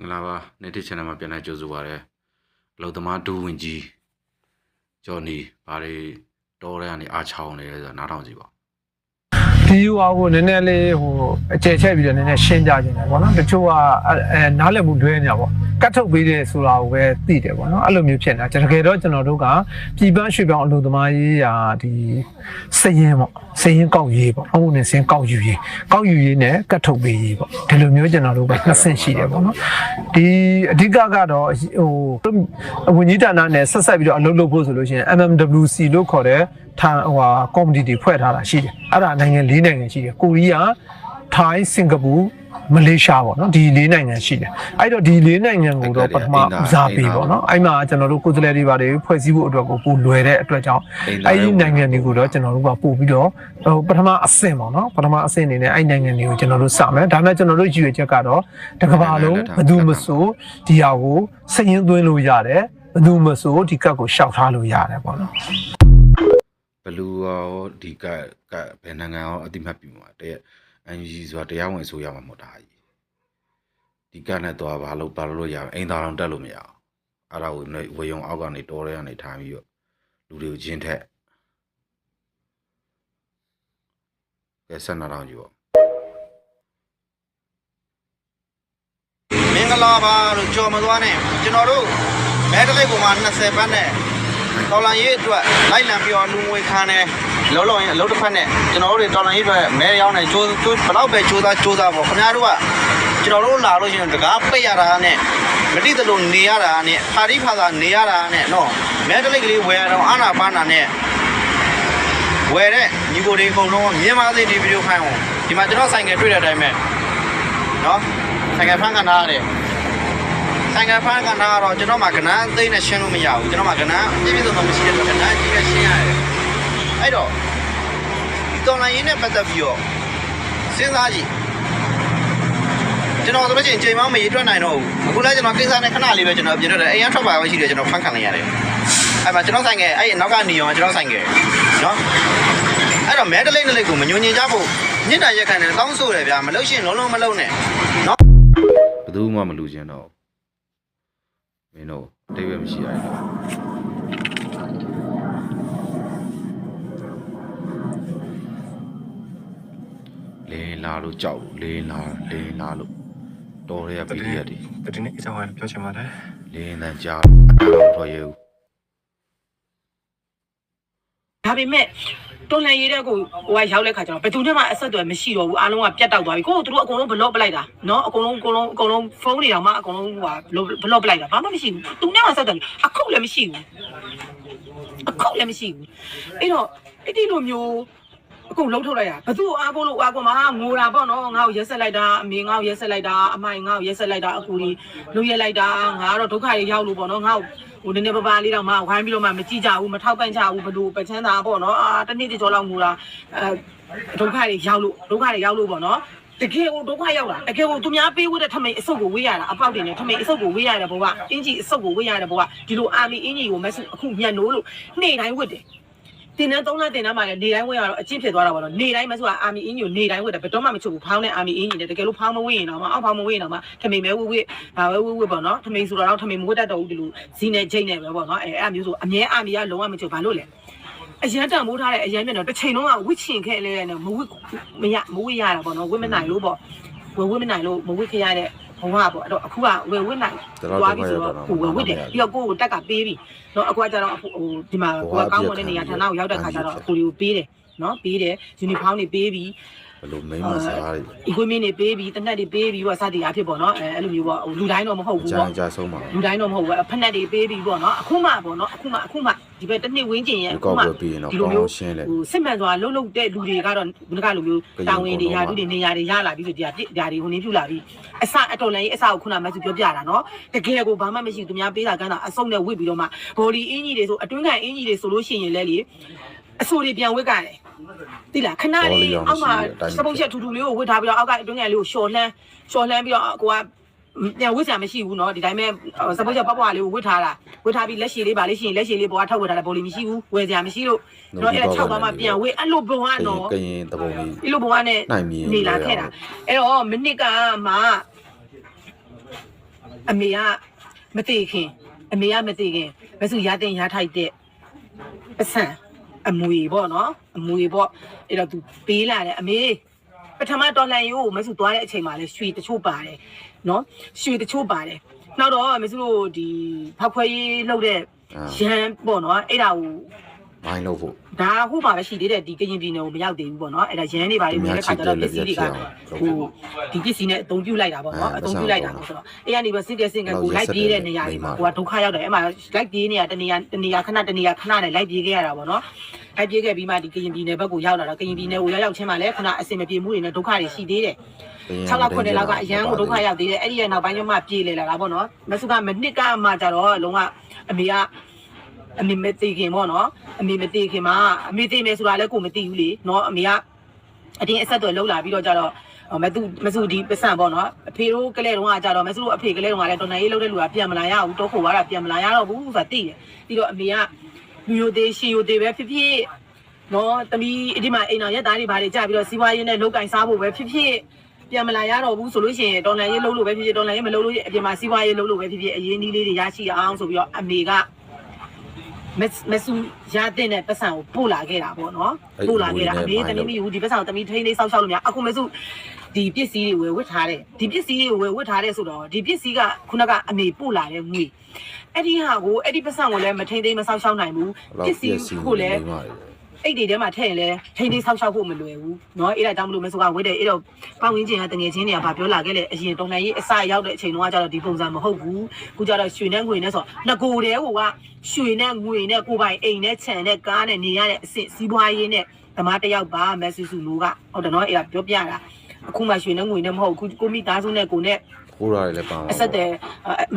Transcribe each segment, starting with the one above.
မင်္ဂလာပါနေတစ် channel မှာပြန်လာကြိုဆိုပါရစေအလုသမားဒူဝင်ကြီးဂျော်နီဘာတွေတော်ရဲကနေအားချောင်းနေလဲဆိုတာနားထောင်ကြည့်ပါဒီယူအားကိုနည်းနည်းလေးဟိုအကျယ်ချက်ပြီးတော့နည်းနည်းရှင်းကြခြင်းတယ်ပေါ့နော်တချို့ကအဲအဲနားလည်မှုတွဲနေတာပေါ့ ကတ်ထုတ်ပေးတယ်ဆိုတာကိုပဲသိတယ်ပေါ့နော်အဲ့လိုမျိုးဖြစ်နေတာတကယ်တော့ကျွန်တော်တို့ကပြည်ပရွှေ့ပြောင်းအလုပ်သမားရေးရာဒီစည်ရင်ပေါ့စည်ရင်ကောက်ရေးပေါ့အမှုနဲ့စင်ကောက်ယူရေးကောက်ယူရေးနဲ့ကတ်ထုတ်ပေးရေးပေါ့ဒီလိုမျိုးကျွန်တော်တို့ကနှစ်ဆင့်ရှိတယ်ပေါ့နော်ဒီအဓိကကတော့ဟိုဝန်ကြီးဌာနနဲ့ဆက်ဆက်ပြီးတော့အလုပ်လုပ်ဖို့ဆိုလို့ရှိရင် MMWC လို့ခေါ်တဲ့ထာဟိုဟာကော်မတီတွေဖွဲ့ထားတာရှိတယ်အဲ့ဒါနိုင်ငံ၄နိုင်ငံရှိတယ်ကိုရီးယား ထိုင်းစင်ကာပူမလေးရှားပေါ့နော်ဒီ၄နိုင်ငံရှိတယ်အဲ့တော့ဒီ၄နိုင်ငံကိုတော့ပထမဦးစားပေးပေါ့နော်အဲ့မှာကျွန်တော်တို့ကိုယ်စားလှယ်တွေပါတယ်ဖွဲ့စည်းဖို့အတွက်ကိုပိုလွယ်တဲ့အတွက်ကြောင့်အဲ့ဒီနိုင်ငံတွေကိုတော့ကျွန်တော်တို့ကပို့ပြီးတော့ဟိုပထမအဆင့်ပေါ့နော်ပထမအဆင့်အနေနဲ့အဲ့ဒီနိုင်ငံတွေကိုကျွန်တော်တို့စမယ်ဒါမဲ့ကျွန်တော်တို့ရည်ရွယ်ချက်ကတော့တစ်ကမ္ဘာလုံးဘယ်သူမဆိုဒီဟာကိုစည်ရင်းသွင်းလို့ရတယ်ဘယ်သူမဆိုဒီကတ်ကိုရှောက်ထားလို့ရတယ်ပေါ့နော်ဘလူရောဒီကကဘယ်နိုင်ငံရောအတိမတ်ပြီမှာတဲ့အ န်ဂျီဆိုတာတရားဝင်ဆိုရမှာမဟုတ်တာကြီးဒီကနဲ့တော့ဘာလို့ဘာလို့ရအောင်အိမ်သားအောင်တက်လို့မရအောင်အဲ့ဒါကိုဝေယုံအောက်ကနေတော်ရဲကနေထိုင်ပြီးတော့လူတွေကိုချင်းထက်ကဲဆက်နာတော့ကြည့်ပေါ့မင်္ဂလာပါလို့ကြော်မသွားနဲ့ကျွန်တော်တို့မဲတလိပ်ပေါ်မှာ20ဘတ်နဲ့တော်လန်ရေးအတွက်လိုက်လံပြီးတော့လူငွေခံတယ် လုံးလုံးရင်အလုပ်တစ်ဖက်နဲ့ကျွန်တော်တို့တွေတော်လန်ရေးအတွက်မဲရောင်းတယ်ကျိုးကျိုးဘလောက်ပဲကျိုးသားကျိုးသားပေါ့ခင်ဗျားတို့ကကျွန်တော်တို့လာလို့ရှိရင်တကားပိတ်ရတာနဲ့မတိတလို့နေရတာနဲ့ဖာတိဖာသာနေရတာနဲ့နော်မဲတလိပ်ကလေးဝယ်ရတော့အာနာပါနာနဲ့ဝယ်တဲ့ညီကိုတွေအကုန်လုံးမြန်မာသေးဒီဗီဒီယိုခိုင်းအောင်ဒီမှာကျွန်တော်ဆိုင်ငယ်တွေ့တဲ့အတိုင်းပဲနော်ဆိုင်ငယ်ဖန်ခံထားရတယ်ဆိုင်ကဖန်ကနာတော့ကျွန်တော်မှကနန်းသိမ်းနဲ့ရှင်းလို့မရဘူးကျွန်တော်မှကနန်းပြည့်ပြည့်စုံစုံမရှိတဲ့အတွက်ကနန်းကြီးနဲ့ရှင်းရတယ် အဲ့တော့ဒီတော်လိုင်းရင်းနဲ့ပတ်သက်ပြီးတော့စဉ်းစားကြည့်ကျွန်တော်ဆိုလို့ရှိရင်ချိန်မှမရေတွက်နိုင်တော့ဘူးအခုလည်းကျွန်တော်ကိစ္စနဲ့ခဏလေးပဲကျွန်တော်ပြင်တော့တယ်အိမ်ရထွက်ပါပဲရှိတယ်ကျွန်တော်ဖန်ခံလိုက်ရတယ်အဲ့မှာကျွန်တော်ဆိုင်ငယ်အဲ့နောက်ကနေရောကျွန်တော်ဆိုင်ငယ်နော်အဲ့တော့မဲတလိမ့်တလိမ့်ကိုမညွန်ညင်ကြဖို့ညစ်တာရက်ခံတယ်တောင်းဆိုတယ်ဗျာမလို့ရှိရင်လုံးလုံးမလုံးနဲ့နော်ဘယ်သူမှမလူချင်တော့ဘူးမင်းတို့အတိတ်ပဲမရှိရဘူး လင်းလာလို့ကြောက်လို့လင်းလာလင်းလာလို့တော်ရဲပီရီယက်တွေတတိနေ့အကြောင်းအရာပြောချင်ပါတယ်လင်းတန်ကြားလို့အတောင်ထွက်ရဘူးဒါပေမဲ့တွန်လန်ရေးတဲ့ကိုဟိုကရောက်တဲ့ခါကျတော့ဘယ်သူမှအဆက်အသွယ်မရှိတော့ဘူးအားလုံးကပြတ်တောက်သွားပြီကိုကသူတို့အကုန်လုံးဘလော့ပလိုက်တာနော်အကုန်လုံးအကုန်လုံးအကုန်လုံးဖုန်းတွေတောင်မှအကုန်လုံးဟိုကဘလော့ပလိုက်တာဘာမှမရှိဘူးသူနဲ့မှဆက်သွယ်အခုလည်းမရှိဘူးအခုလည်းမရှိဘူးအဲ့တော့အဲ့ဒီလိုမျိုး အကုန်လုံးထုတ်လိုက်တာဘသူ့အားကိုလို့အားကိုမဟာငိုတာပေါ့နော်ငါ့ကိုရက်ဆက်လိုက်တာအမေငါ့ကိုရက်ဆက်လိုက်တာအမိုင်ငါ့ကိုရက်ဆက်လိုက်တာအကူကြီးလူရက်လိုက်တာငါကတော့ဒုက္ခတွေရောက်လို့ပေါ့နော်ငါ့ကိုဟိုနည်းနည်းပါးပါးလေးတော့မှဝိုင်းပြီးတော့မှမကြည့်ကြဘူးမထောက်ပံ့ကြဘူးဘလို့ပချမ်းသာပေါ့နော်အာတနေ့တကြောလောက်ငူတာအဲဒုက္ခတွေရောက်လို့ဒုက္ခတွေရောက်လို့ပေါ့နော်တကယ်ကိုဒုက္ခရောက်တာတကယ်ကိုသူများပေးဝတ်တဲ့ထမိန်အစုပ်ကိုဝေးရတာအပေါက်တင်နေထမိန်အစုပ်ကိုဝေးရတဲ့ဘဝအင်ကြီးအစုပ်ကိုဝေးရတဲ့ဘဝဒီလိုအာမီအင်ကြီးကိုမက်ဆအခုညံ့နိုးလို့နေ့တိုင်းဝတ်တယ် တင်တဲ့သုံးလတင်တဲ့မှာလည်းနေတိုင်းဝတ်ရတော့အကျင့်ဖြစ်သွားတာပေါ့နော်နေတိုင်းမဆိုအာမီအင်ကြီးကိုနေတိုင်းဝတ်တယ်ဘယ်တော့မှမချုပ်ဘူးဖောင်းတဲ့အာမီအင်ကြီးနဲ့တကယ်လို့ဖောင်းမဝတ်ရင်တော့မအောက်ဖောင်းမဝတ်ရင်တော့မထမိန်ပဲဝတ်ဝတ်ဒါပဲဝတ်ဝတ်ပေါ့နော်ထမိန်ဆိုတော့ထမိန်မဝတ်တတ်တော့ဘူးဒီလိုဇီနဲ့ချိန်နဲ့ပဲပေါ့နော်အဲအဲ့အမျိုးဆိုအမြဲအာမီကလုံးဝမချုပ်ဘာလို့လဲအရန်တန်မိုးထားတဲ့အရန်မြတ်တော့တစ်ချိန်လုံးကဝစ်ချင်ခဲ့လဲနဲ့မဝစ်မရမဝစ်ရတာပေါ့နော်ဝစ်မနိုင်လို့ပေါ့ဝယ်ဝစ်မနိုင်လို့မဝစ်ခဲ့ရတဲ့ ဘဝပေါ့အဲ့တော့အခုကဝယ်ဝစ်နိုင်သွားပြီဆိုတော့ကိုဝယ်ဝစ်တယ်ပြီးတော့ကိုကိုတက်ကပေးပြီနော်အခုကကျတော့ဟိုဒီမှာကိုကကောင်းမွန်တဲ့နေရာဌာနကိုရောက်တဲ့ခါကျတော့ကိုလေးကိုပေးတယ်နော်ပေးတယ်ယူနီဖောင်းတွေပေးပြီး ဘယ်လိုမိန်းမစကားတွေ equipment တွေပေးပြီးတနက်တွေပေးပြီးပေါ့စသည်အဖြစ်ပေါ့နော်အဲအဲ့လိုမျိုးပေါ့လူတိုင်းတော့မဟုတ်ဘူးကြာပေါ့ကြာဆုံးပါလူတိုင်းတော့မဟုတ်ဘူးဖက်နက်တွေပေးပြီးပေါ့နော်အခုမှပေါ့နော်အခုမှအခုမှဒီဘက်တစ်နှစ်ဝင်းကျင်ရဲ့ဒီအခုကောက်မှွယ်ပြီးရင်တော့ဒီကောလိုင်းမျိုးအောင်ရှင်းလဲဟိုစစ်မှန်စွာလှုပ်လှုပ်တဲ့လူတွေကတော့ဘုရားလိုမျိုးကရင်တာဝန်တွေကုန်ရာတော့ထူးတွေနေရာတွေရလာပြီးဆိုဒီဟာဒါတွေဟိုနေပြလာပြီးအစအတော်လည်းအစကိုခုနမှသူပြောပြတာနော်တကယ်ကိုဘာမှမရှိဘူးသူများပေးတာကန်းတာအစုံနဲ့ဝစ်ပြီးတော့မှဘော်ဒီအင်ကြီးတွေဆိုအတွင်းကန်အင်ကြီးတွေဆိုလို့ရှိရင်လည်းလေ အဆိုတွေပြန်ဝစ်ကြတယ်တိလားခဏလေးအောက်မှာစပုတ်ချက်ထူထူလေးကိုဝစ်ထားပြီးတော့အောက်ကအတွင်းကန်လေးကိုရှော်လှမ်းရှော်လှမ်းပြီးတော့ကိုက ပြန်ဝစ်စရာမရှိဘူးเนาะဒီတိုင်းပဲစပုတ်ချက်ပပွားလေးကိုဝစ်ထားတာဝစ်ထားပြီးလက်ရှည်လေးပါလေးရှိရင်လက်ရှည်လေးပေါ်ကထောက်ဝစ်ထားတယ်ဘော်လီမရှိဘူးဝယ်စရာမရှိလို့เนาะအဲ့ဒါ6ပါမှပြန်ဝစ်အဲ့လိုဘဝ ကရင် နော် ကရင်တပုံလေး ဒီလိုဘဝနဲ့ နိုင်မြင် နေလာခဲ့တာအဲ့တော့မိနစ်ကမှ အမေကမသိခင်အမေကမသိခင်မဆူရတဲ့ရထိုက်တဲ့ပစံ အမွေပေါ့နော်အမွေပေါ့အဲ့တော့သူပေးလာတယ်အမေပထမတော်လန်ရိုးမဆူသွားတဲ့အချိန်မှာလဲရွှေတချို့ပါတယ်နော်ရွှေတချို့ပါတယ်နောက်တော့မဆူတို့ဒီဖောက်ခွဲရေးလုပ်တဲ့ရန်ပေါ့နော်အဲ့ဒါကိုမိုင်းလို့ဖို့ဒါဟိုမှာပဲရှိသေးတယ်ဒီကရင်ပြည်နယ်ကိုမရောက်သေးဘူးပေါ့နော်အဲ့ဒါရန်တွေပါလေဝင်တဲ့ခါကျတော့ပစ္စည်းတွေကဟိုဒီပစ္စည်းနဲ့အသုံးပြုလိုက်တာပေါ့နော်အသုံးပြုလိုက်တာပေါ့ဆိုတော့အဲ့ကနေပြီးစင်ကစင်ကကိုလိုက်ပြေးတဲ့နေရာတွေမှာကိုကဒုက္ခရောက်တယ်အဲ့မှာလိုက်ပြေးနေရတနေရာတနေရာခဏတနေရာခဏနဲ့လိုက်ပြေးခဲ့ရတာပေါ့နော် လိုက်ပြေးခဲ့ပြီးမှဒီကရင်ပြည်နယ်ဘက်ကိုရောက်လာတော့ကရင်ပြည်နယ်ကိုရောက်ရောက်ချင်းမှလည်းခုနအစင်မပြေမှုတွေနဲ့ဒုက္ခတွေရှိသေးတယ်6လောက်9လောက်ကအရန်ကိုဒုက္ခရောက်သေးတယ်အဲ့ဒီရဲ့နောက်ပိုင်းကျမှပြေးလေလာတာပေါ့နော်မဆုကမနစ်ကမှကြတော့လုံးဝအမေကအမေမသိခင်ပေါ့နော်အမေမသိခင်မှာအမေသိမယ်ဆိုတာလည်းကိုမသိဘူးလေနော်အမေကအတင်းအဆက်တွေလှုပ်လာပြီးတော့ကြတော့မသူမစုဒီပစံပေါ့နော်အဖေတို့ကလေးတုန်းကကြတော့မစုတို့အဖေကလေးတုန်းကလည်းတော်နိုင်ရေးလုပ်တဲ့လူကပြန်မလာရဘူးတော့ခိုသွားတာပြန်မလာရတော့ဘူးဆိုတာသိတယ်ပြီးတော့အမေက လူယိုသေးရှီယိုသေးပဲဖြစ်ဖြစ်နော်တမီးဒီမှာအိမ်တော်ရက်သားတွေဘာတွေကြပြီးတော့စီးပွားရေးနဲ့လောက်ကင်စားဖို့ပဲဖြစ်ဖြစ်ပြန်မလာရတော့ဘူးဆိုလို့ရှိရင်တော်လန်ရေးလုပ်လို့ပဲဖြစ်ဖြစ်တော်လန်ရေးမလုပ်လို့အပြင်မှာစီးပွားရေးလုပ်လို့ပဲဖြစ်ဖြစ်အရင်နီးလေးတွေရရှိအောင်ဆိုပြီးတော့အမေကမမဆူရတဲ့နဲ့ပတ်စံကိုပို့လာခဲ့တာပေါ့နော်ပို့လာခဲ့တာအမေတမီးမယူဒီပတ်စံကိုတမီးထိန်းလေးစောက်ရှောက်လို့များအခုမဆူဒီပစ္စည်းတွေဝယ်ဝတ်ထားတယ်ဒီပစ္စည်းတွေဝယ်ဝတ်ထားတယ်ဆိုတော့ဒီပစ္စည်းကခုနကအမေပို့လာတဲ့ငွေ အဲ့ဒီဟာကိုအဲ့ဒီပတ်စံကိုလည်းမထိန်းသိမ်းမစောက်ရှောက်နိုင်ဘူးပစ္စည်းကိုလည်း အိတ်တွေထဲမှာထည့်ရင်လည်းထိန်းသိမ်းဆောက်ရှောက်ဖို့မလွယ်ဘူးเนาะအဲ့ဒါကြောင့်မလို့မဆိုကဝတ်တယ်အဲ့တော့ပေါင်းရင်းချင်းကတငယ်ချင်းတွေကဗာပြောလာခဲ့လေအရင်တုံနိုင်ရေးအစရောက်တဲ့အချိန်တုန်းကကျတော့ဒီပုံစံမဟုတ်ဘူးခုကျတော့ရွှေနဲ့ငွေနဲ့ဆိုငကိုတဲဟိုကရွှေနဲ့ငွေနဲ့ကိုပိုင်အိမ်နဲ့ခြံနဲ့ကားနဲ့နေရတဲ့အစ်စ်စီးပွားရေးနဲ့ဓမ္မတစ်ယောက်ပါမက်ဆူဆူလိုကဟုတ်တယ်เนาะအဲ့ဒါပြောပြတာအခုမှရွှေနဲ့ငွေနဲ့မဟုတ်ဘူးကိုမိသားစုနဲ့ကိုနဲ့ ခိုးရတယ်လည်းပါမှာအဆက်တယ်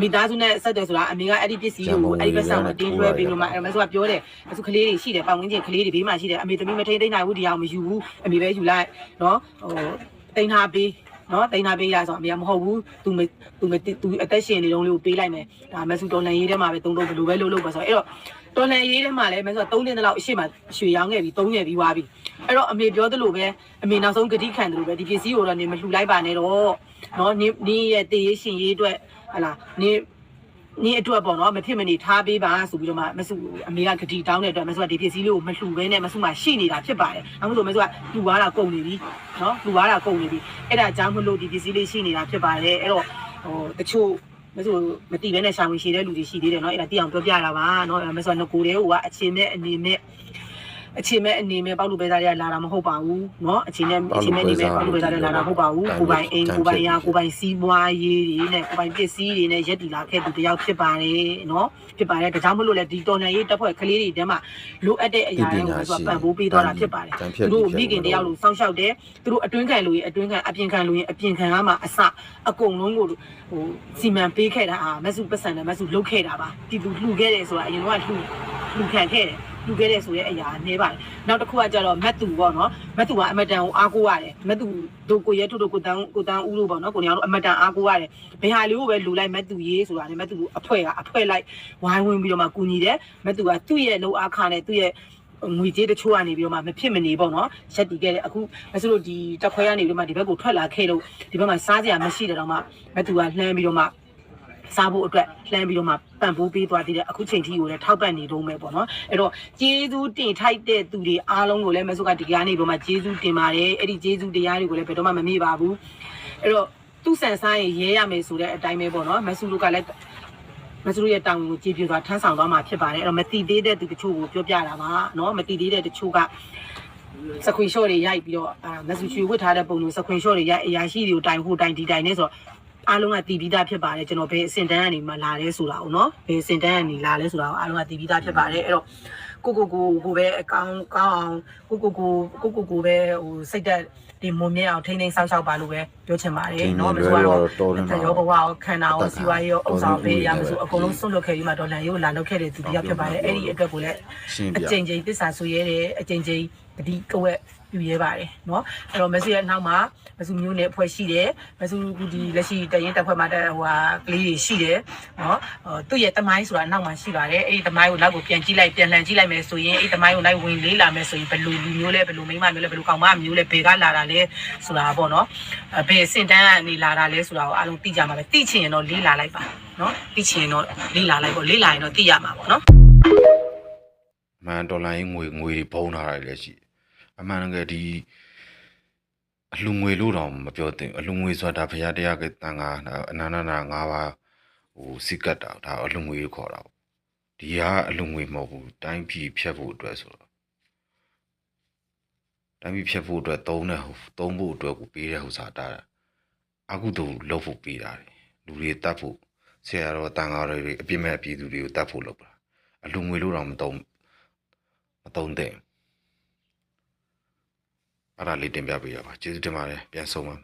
မိသားစုနဲ့ဆက်တယ်ဆိုတာအမေကအဲ့ဒီပစ္စည်းကိုအဲ့ဒီပတ်စံကိုတင်းတွဲပြီးလို့မှအဲ့မဆိုကပြောတယ်အခုကလေးတွေရှိတယ်ပတ်ဝန်းကျင်ကလေးတွေဘေးမှာရှိတယ်အမေသမီးမထိန်သိမ့်နိုင်ဘူးဒီအောင်မယူဘူးအမေပဲယူလိုက်နော်ဟိုတိန်ထားပေးနော်တိန်ထားပေးရဆိုအမေကမဟုတ်ဘူးသူမသူမသူအသက်ရှင်နေတုန်းလေးကိုပေးလိုက်မယ်ဒါမဆူတော်လန်ရေးထဲမှာပဲသုံးတော့ဘယ်လိုပဲလုပ်လို့ပါဆိုအဲ့တော့ တော်လန်ရေးထဲမှာလည်းမဆို3နှစ်လောက်အရှိမရွှေရောင်းခဲ့ပြီး3ရက်ပြီးွားပြီအဲ့တော့အမေပြောသလိုပဲအမေနောက်ဆုံးဂတိခံတယ်လို့ပဲဒီပစ္စည်းကိုတော့နေမလှူလိုက်ပါနဲ့တော့နော်နေနေရဲ့တည်ရေးရှင်ရေးအတွက်ဟလာနေနေအတွက်ပေါ့နော်မဖြစ်မနေထားပေးပါဆိုပြီးတော့မှမဆုအမေကဂတိတောင်းတဲ့အတွက်မဆုကဒီပစ္စည်းလေးကိုမလှူဘဲနဲ့မဆုမှရှိနေတာဖြစ်ပါတယ်။နောက်မို့လို့မဆုကလှူသွားတာကုန်နေပြီနော်လှူသွားတာကုန်နေပြီ။အဲ့ဒါကြောင့်မလို့ဒီပစ္စည်းလေးရှိနေတာဖြစ်ပါတယ်။အဲ့တော့ဟိုတချို့ မဆိုမတိဘဲနဲ့ရှာဝင်ရှိတဲ့လူတွေရှိသေးတယ်เนาะအဲ့ဒါတိအောင်ပြောပြတာပါเนาะအဲ့ဒါမဆိုငကိုတဲ့ဟိုကအချင်းမဲ့အနေနဲ့ အချင်းမဲ့အနေနဲ့ပေါက်လူပဲသားတွေကလာတာမဟုတ်ပါဘူးเนาะအချင်းနဲ့အချင်းမဲ့အနေနဲ့ပေါက်လူပဲသားတွေလာတာမဟုတ်ပါဘူးကိုပိုင်အိမ်ကိုပိုင်ရာကိုပိုင်စီးပွားရေးတွေနဲ့ကိုပိုင်ပစ္စည်းတွေနဲ့ရက်တီလာခဲ့သူတယောက်ဖြစ်ပါတယ်เนาะဖြစ်ပါတယ်ဒါကြောင့်မလို့လေဒီတော်နယ်ရေးတက်ဖွဲ့ကလေးတွေတဲမှာလိုအပ်တဲ့အရာတွေကိုဆိုပံ့ပိုးပေးသွားတာဖြစ်ပါတယ်သူတို့မိခင်တယောက်လိုစောင့်ရှောက်တယ်သူတို့အတွင်းခံလူရင်အတွင်းခံအပြင်ခံလူရင်အပြင်ခံကမှအစအကုန်လုံးကိုဟိုစီမံပေးခဲ့တာအာမဆုပတ်စံနဲ့မဆုလုတ်ခဲ့တာပါတီသူလှူခဲ့တယ်ဆိုတာအရင်ကလှူလှူခံခဲ့တယ် လူခဲ့တဲ့ဆိုတဲ့အရာနေပါတယ်နောက်တစ်ခုကကြတော့မတ်တူပေါ့နော်မတ်တူကအမတန်ကိုအားကိုးရတယ်မတ်တူတို့ကိုရဲတို့တို့ကိုတန်းကိုတန်းဦးလို့ပေါ့နော်ကိုနေအောင်တို့အမတန်အားကိုးရတယ်ဘယ်ဟာလေးကိုပဲလူလိုက်မတ်တူရေးဆိုတာလေမတ်တူအဖွဲကအဖွဲလိုက်ဝိုင်းဝန်းပြီးတော့မှကူညီတယ်မတ်တူကသူ့ရဲ့လုံအားခါနဲ့သူ့ရဲ့ငွေကြေးတချို့ကနေပြီးတော့မှမဖြစ်မနေပေါ့နော်ရက်တီခဲ့တယ်အခုမဆိုလို့ဒီတက်ခွဲကနေပြီးတော့မှဒီဘက်ကိုထွက်လာခဲ့လို့ဒီဘက်မှာစားစရာမရှိတဲ့တော့မှမတ်တူကလှမ်းပြီးတော့မှ စားဖို့အတွက်လှမ်းပြီးတော့မှပံ့ပိုးပေးသွားသေးတယ်အခုချိန်ထိကိုလည်းထောက်ပံ့နေတော့မယ်ပေါ့နော်အဲ့တော့ကျေးဇူးတင်ထိုက်တဲ့သူတွေအားလုံးကိုလည်းမဆုကဒီကနေ့ပေါ်မှာကျေးဇူးတင်ပါတယ်အဲ့ဒီကျေးဇူးတရားတွေကိုလည်းဘယ်တော့မှမမေ့ပါဘူးအဲ့တော့သူ့ဆန်စားရင်ရဲရမယ်ဆိုတဲ့အတိုင်းပဲပေါ့နော်မဆုတို့ကလည်းမဆုရဲ့တောင်းကိုကြည်ပြသွားထမ်းဆောင်သွားမှာဖြစ်ပါတယ်အဲ့တော့မတိသေးတဲ့သူတချို့ကိုပြောပြတာပါနော်မတိသေးတဲ့တချို့ကစခွေရှော့တွေရိုက်ပြီးတော့အာမဆူချွေဝတ်ထားတဲ့ပုံမျိုးစခွေရှော့တွေရိုက်အရာရှိတွေကိုတိုင်ဟိုတိုင်ဒီတိုင်နဲ့ဆိုတော့ အားလုံးကတည်ပြီးသားဖြစ်ပါတယ်ကျွန်တော်ဘယ်အစင်တန်းကနေမှလာလဲဆိုတာကိုနော်ဘယ်အစင်တန်းကနေလာလဲဆိုတာကိုအားလုံးကတည်ပြီးသားဖြစ်ပါတယ်အဲ့တော့ကိုကိုကိုကိုပဲအကောင်းကောင်းအောင်ကိုကိုကိုကိုကိုကိုပဲဟိုစိတ်သက်ဒီမုံမြအောင်ထိန်းထိန်းဆောက်ရှောက်ပါလို့ပဲပြောချင်ပါတယ်နော်မဆိုတော့ရောဘဝကိုခန္ဓာကိုစီဝါရေးရောအုပ်ဆောင်ပေးရမဆိုအကုန်လုံးဆွတ်လွတ်ခဲ့ပြီးမှဒေါ်လာရေးကိုလာလုပ်ခဲ့တဲ့သူတရားဖြစ်ပါတယ်အဲ့ဒီအတွက်ကိုလည်းရှင်းအပြကျဉ်းချင်းသစ္စာဆိုရဲတယ်အကျဉ်းချင်းတတိကဝက် ယူရဲပါတယ်เนาะအဲ့တော့မက်ဆေ့ရဲ့နောက်မှာမစုမျိုးနဲ့အဖွဲ့ရှိတယ်မစုဒီလက်ရှိတရင်တက်ဖွဲ့မှာတက်ဟိုဟာကလေးတွေရှိတယ်เนาะသူ့ရဲ့တမိုင်းဆိုတာနောက်မှာရှိပါတယ်အဲ့ဒီတမိုင်းကိုနောက်ကိုပြန်ကြည့်လိုက်ပြန်လှန်ကြည့်လိုက်မယ်ဆိုရင်အဲ့ဒီတမိုင်းကိုလိုက်ဝင်လေးလာမယ်ဆိုရင်ဘယ်လိုလူမျိုးလဲဘယ်လိုမိန်းမမျိုးလဲဘယ်လိုကောင်မမျိုးလဲဘယ်ကလာတာလဲဆိုတာပေါ့เนาะဘယ်စင်တန်းကနေလာတာလဲဆိုတာကိုအားလုံးသိကြမှာပဲသိချင်ရင်တော့လေးလာလိုက်ပါเนาะသိချင်ရင်တော့လေးလာလိုက်ပေါ့လေးလာရင်တော့သိရမှာပေါ့เนาะ အမှန်ဒေါ်လာရင်းငွေငွေတွေဘုံထားတာတွေလည်းရှိတယ် အမှန်တကယ်ဒီအလှငွေလို့တော့မပြောသင့်ဘူးအလှငွေဆိုတာဒါဖရာတရားကတန်ခါအနန္တနာ၅ပါးဟိုစိတ်ကတ်တာဒါအလှငွေကိုခေါ်တာပေါ့ဒီကအလှငွေမဟုတ်ဘူးတိုင်းပြည်ဖြတ်ဖို့အတွက်ဆိုတော့တိုင်းပြည်ဖြတ်ဖို့အတွက်သုံးတဲ့ဟိုသုံးဖို့အတွက်ကိုပေးတဲ့ဟိုစားတာအကုသိုလ်လုပ်ဖို့ပေးတာတယ်လူတွေတတ်ဖို့ဆရာတော်တန်ခါတွေအပြစ်မဲ့ပြည်သူတွေကိုတတ်ဖို့လုပ်တာအလှငွေလို့တော့မသုံးမတုံးတဲ့ အဲ့ဒါလေးတင်ပြပေးရပါကျေးဇူးတင်ပါတယ်ပြန်ဆုံးပါ